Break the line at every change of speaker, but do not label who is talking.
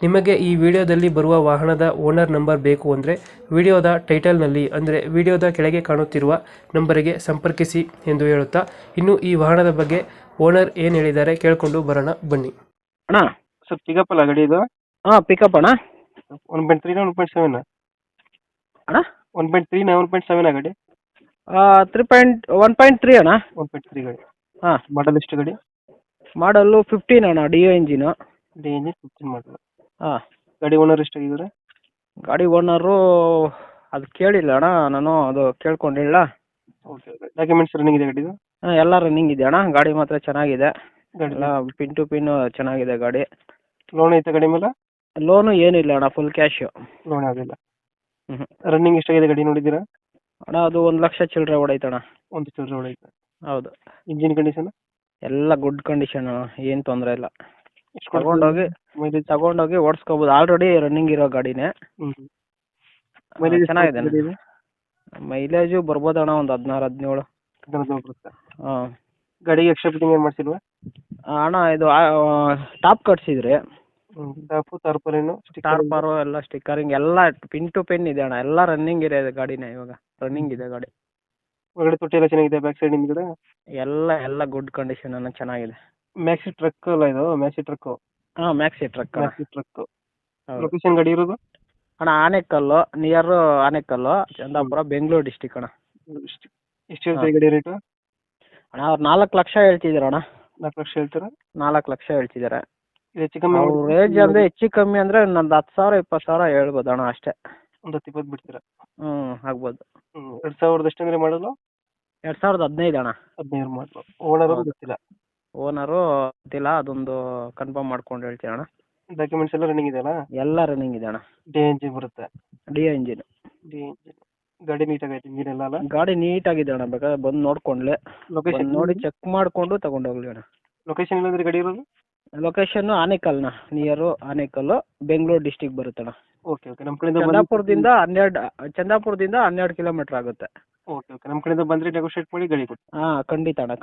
ನಿಮಗೆ ಈ ವಿಡಿಯೋದಲ್ಲಿ ಬರುವ ವಾಹನದ ಓನರ್ ನಂಬರ್ ಬೇಕು ಅಂದರೆ ವಿಡಿಯೋದ ಟೈಟಲ್ನಲ್ಲಿ ಅಂದರೆ ವಿಡಿಯೋದ ಕೆಳಗೆ ಕಾಣುತ್ತಿರುವ ನಂಬರಿಗೆ ಸಂಪರ್ಕಿಸಿ ಎಂದು ಹೇಳುತ್ತಾ ಇನ್ನು ಈ ವಾಹನದ ಬಗ್ಗೆ ಓನರ್ ಏನು ಹೇಳಿದ್ದಾರೆ ಕೇಳಿಕೊಂಡು ಬರೋಣ ಬನ್ನಿ.
ಅಣ್ಣ
ಸರ್ ಪಿಕಪ್ ಅಲ್ಲ ಗಾಡಿ ಇದು?
ಹಾಂ ಪಿಕಪ್ ಅಣ್ಣ.
ಒನ್ ಪಾಯಿಂಟ್ ತ್ರೀನ ಒನ್ ಪಾಯಿಂಟ್ ಸೆವೆನ್
ಅಣ್ಣ?
ಒನ್ ಪಾಯಿಂಟ್ ತ್ರೀನ ಒನ್ ಪಾಯಿಂಟ್ ಸೆವೆನ್ ಗಾಡಿ?
Three point one point three ಅಣ್ಣ.
ಒನ್ ಪಾಯಿಂಟ್ ತ್ರೀ ಗಾಡಿ.
ಹಾಂ.
ಮಾಡಲ್ ಎಷ್ಟು ಗಾಡಿ?
ಮಾಡಲ್ಲು ಫಿಫ್ಟೀನ್ ಅಣ್ಣ D O engine
D engine fifteen model
ಹಾಂ.
ಗಾಡಿ ಓನರ್ ಎಷ್ಟಾಗಿದ್ದಾರೆ?
ಗಾಡಿ ಓನರು ಅದು ಕೇಳಿಲ್ಲ ಅಣ್ಣ ನಾನು ಅದು ಕೇಳ್ಕೊಂಡಿಲ್ಲ.
ಓಕೆ ಓಕೆ ಡಾಕ್ಯುಮೆಂಟ್ಸ್ ರನ್ನಿಂಗ್ ಇದೆ ಗಾಡಿದು?
ಹಾಂ ಎಲ್ಲ ರನ್ನಿಂಗ್ ಇದೆ ಅಣ್ಣ ಗಾಡಿ ಮಾತ್ರ ಚೆನ್ನಾಗಿದೆ. ಎಲ್ಲ ಪಿನ್ ಟು ಪಿನ್ ಚೆನ್ನಾಗಿದೆ ಗಾಡಿ.
ಲೋನ್ ಐತೆ ಗಾಡಿ ಮೇಲೆ?
ಲೋನು ಏನಿಲ್ಲ ಅಣ್ಣ ಫುಲ್ ಕ್ಯಾಶು
ಲೋನ್ ಆಗಿಲ್ಲ
ಹ್ಞೂ
ರನ್ನಿಂಗ್ ಎಷ್ಟಾಗಿದೆ ಗಾಡಿ ನೋಡಿದ್ದೀರಾ?
ಅಣ್ಣ ಅದು ಒಂದು ಲಕ್ಷ ಚಿಲ್ಲರೆ ಹೊಡೈತಣ್ಣ
ಒಂದು ಚಿಲ್ಲರೆ ಹೊಡೈತೆ.
ಹೌದು.
ಇಂಜಿನ್ ಕಂಡೀಷನ್
ಎಲ್ಲ ಗುಡ್ ಕಂಡೀಷನ್ ಏನು ತೊಂದರೆ ಇಲ್ಲ. ತಗೊಂಡೋಗಿ
ಮೈಲೇಜ್
ತಗೊಂಡೋಗಿ ಓಡಿಸ್ಕೋಬೋದು. ಆಲ್ರೆಡಿ ರನ್ನಿಂಗ್ ಇರೋ ಗಾಡಿನೇ.
ಮೈಲೇಜ್
ಚೆನ್ನಾಗಿದೆ ಮೈಲೇಜ್ ಬರ್ಬೋದು ಅಣ್ಣ ಒಂದು ಹದಿನಾರು ಹದಿನೇಳು. ಹಾಂ.
ಗಾಡಿಗೆ ಎಕ್ಸ್ಟ್ರಾ ಫಿಟ್ಟಿಂಗ್ ಏನು ಮಾಡ್ಸಿಲ್ವಾ?
ಅಣ್ಣ ಇದು ಟಾಪ್ ಕಟ್ಸಿದ್ರಿ.
ಟಾಪು ಸ್ಟಾರ್
ಟಾರ್ಪಾರು ಎಲ್ಲ ಸ್ಟಿಕ್ಕರಿಂಗ್ ಎಲ್ಲ ಪಿನ್ ಟು ಪಿನ್ ಇದೆ ಅಣ್ಣ. ಎಲ್ಲ ರನ್ನಿಂಗ್ ಇದೆ ಗಾಡಿನೇ ಇವಾಗ. ರನ್ನಿಂಗ್ ಇದೆ ಗಾಡಿ.
ಒಳಗಡೆ ತೊಟ್ಟಿ ಎಲ್ಲ ಚೆನ್ನಾಗಿದೆ ಬ್ಯಾಕ್ ಸೈಡ್ ಹಿಂದ್ಗಡೆ
ಎಲ್ಲ ಎಲ್ಲ ಗುಡ್ ಕಂಡೀಷನ್ ಅಣ್ಣ ಚೆನ್ನಾಗಿದೆ.
ಮ್ಯಾಕ್ಸಿ ಟ್ರಕ್ ಅಲ್ಲ ಇದು? ಮ್ಯಾಕ್ಸಿ ಟ್ರಕ್
ಹಾ ಮ್ಯಾಕ್ಸಿ ಟ್ರಕ್
ಮ್ಯಾಕ್ಸಿ ಟ್ರಕ್
ಹೌದು.
ಲೊಕೇಶನ್ ಗಡಿ ಇರೋದು?
ಅಣ್ಣ ಆನೆಕಲ್ಲು ನಿಯರ್ ಆನೆಕಲ್ಲು ಚಂದಾಪುರ ಬೆಂಗಳೂರು ಡಿಸ್ಟಿಕ್ ಅಣ್ಣ.
ಎಷ್ಟು ಎಷ್ಟು ಗಡಿ ಗಾಡಿ ರೇಟು
ಅಣ್ಣ ಅವ್ರು ನಾಲ್ಕು ಲಕ್ಷ ಹೇಳ್ತಿದ್ದಾರೆ ಅಣ್ಣ.
ನಾಲ್ಕು ಲಕ್ಷ ಹೇಳ್ತೀರಾ?
ನಾಲ್ಕು ಲಕ್ಷ ಹೇಳ್ತಿದ್ದಾರೆ
ಇದು ಹೆಚ್ಚು ಕಮ್ಮಿ
ಅವ್ರ ರೇಂಜ್ ಅಂದರೆ ಹೆಚ್ಚು ಕಮ್ಮಿ ಅಂದ್ರೆ ಒಂದು ಹತ್ತು ಸಾವಿರ ಇಪ್ಪತ್ತು ಸಾವಿರ ಹೇಳ್ಬೋದು ಅಣ್ಣ ಅಷ್ಟೇ.
ಒಂದು ಹತ್ತು ಇಪ್ಪತ್ತು ಬಿಡ್ತೀರಾ?
ಹ್ಞೂ ಆಗ್ಬೋದು.
ಹ್ಞೂ ಎರಡು ಸಾವಿರದ ಎಷ್ಟು ಅಂದ್ರೆ ಮಾಡಲು?
ಎರಡು ಸಾವಿರದ ಹದಿನೈದು ಅಣ್ಣ.
ಹದಿನೈದು ಮಾಡಲು. ಓನರ್
ಹೌದು.
ಗೊತ್ತಿಲ್ಲ.
ಓನರು ಗೊತ್ತಿಲ್ಲ ಅದೊಂದು ಕನ್ಫರ್ಮ್ ಮಾಡ್ಕೊಂಡು ಹೇಳ್ತೀನಿ ಅಣ್ಣ.
ಡಾಕ್ಯುಮೆಂಟ್ಸ್ ಎಲ್ಲ ರನ್ನಿಂಗ್ ಇದೆಯಲ್ಲ?
ಎಲ್ಲ ರನ್ನಿಂಗ್ ಇದೆ ಅಣ್ಣ.
ಡಿ ಎಂಜಿನ್ ಬರುತ್ತೆ.
ಡಿ ಇಂಜಿನ್
ಡಿ ಎಂಜಿನ್ ಗಾಡಿ ನೀಟಾಗೈತೆ ಇಂಜಿನ್ ಎಲ್ಲ ಅಲ್ಲ?
ಗಾಡಿ ನೀಟಾಗಿದೆ ಅಣ್ಣ ಬೇಕಾದ್ರೆ ಬಂದು ನೋಡ್ಕೊಂಡ್ಲೆ.
ಲೊಕೇಶನ್
ನೋಡಿ ಚೆಕ್ ಮಾಡಿಕೊಂಡು ತಗೊಂಡೋಗ್ಲಿ ಅಣ್ಣ.
ಲೊಕೇಶನ್ ಇಲ್ಲಾಂದ್ರೆ ಗಾಡಿ ಇರೋದು?
ಲೊಕೇಶನ್ ಆನೇಕಲ್ನ ನಿಯರು ಆನೇಕಲ್ಲು ಬೆಂಗಳೂರು ಡಿಸ್ಟಿಕ್ ಬರುತ್ತೆ ಅಣ್ಣ.
ಓಕೆ ಓಕೆ ನಮ್ಮ ಕಡೆಯಿಂದ
ಚಂದಾಪುರದಿಂದ ಹನ್ನೆರಡು ಚಂದಾಪುರದಿಂದ ಹನ್ನೆರಡು ಕಿಲೋಮೀಟರ್ ಆಗುತ್ತೆ.
ಓಕೆ ಓಕೆ ನಮ್ಮ ಕಡೆಯಿಂದ ಬಂದರೆ ನೆಗೋಷಿಯೇಟ್ ಮಾಡಿ ಗಾಡಿ ಕೊಡಿ
ಹಾಂ ಖಂಡಿತ ಅಣ್ಣ